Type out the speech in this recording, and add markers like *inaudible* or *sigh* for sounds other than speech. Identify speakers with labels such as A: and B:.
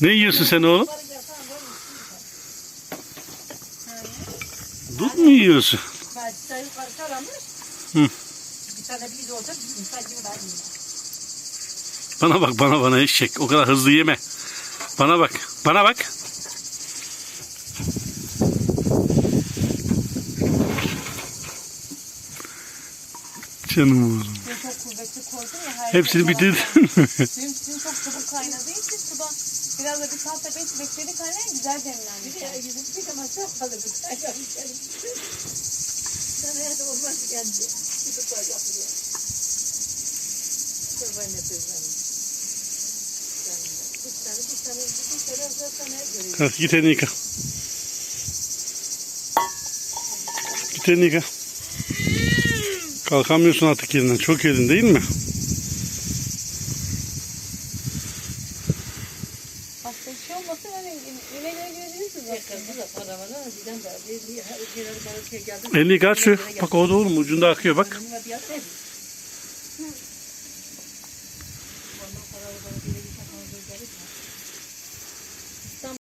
A: Ne yiyorsun sen oğlum? Dut mu yiyorsun? Bana bak bana bana eşek. O kadar hızlı yeme. Bana bak. Bana bak. Canım oğlum.
B: Kuvvetli koydum ya. Her
A: Hepsini bitirdin. *laughs*
B: Suyum, suyum çok çabuk kaynadığı için suda biraz da bir saat beş bekledi kaynayan güzel demlendi.
C: Bir de gidip bir zaman çok. Sana ya da olmaz geldi. De koy yapıyor. Dur ben de tezlerim. Bir tane, bir tane, bir tane, bir tane görüyorum.
A: Kalk git elini yıka. Git elini yıka. Kalkamıyorsun artık yerinden. Çok yedin değil mi?
B: Hasta bir şey olmasın
C: şey.
A: Elini yıka aç şu. Bak orada oğlum ucunda akıyor bak.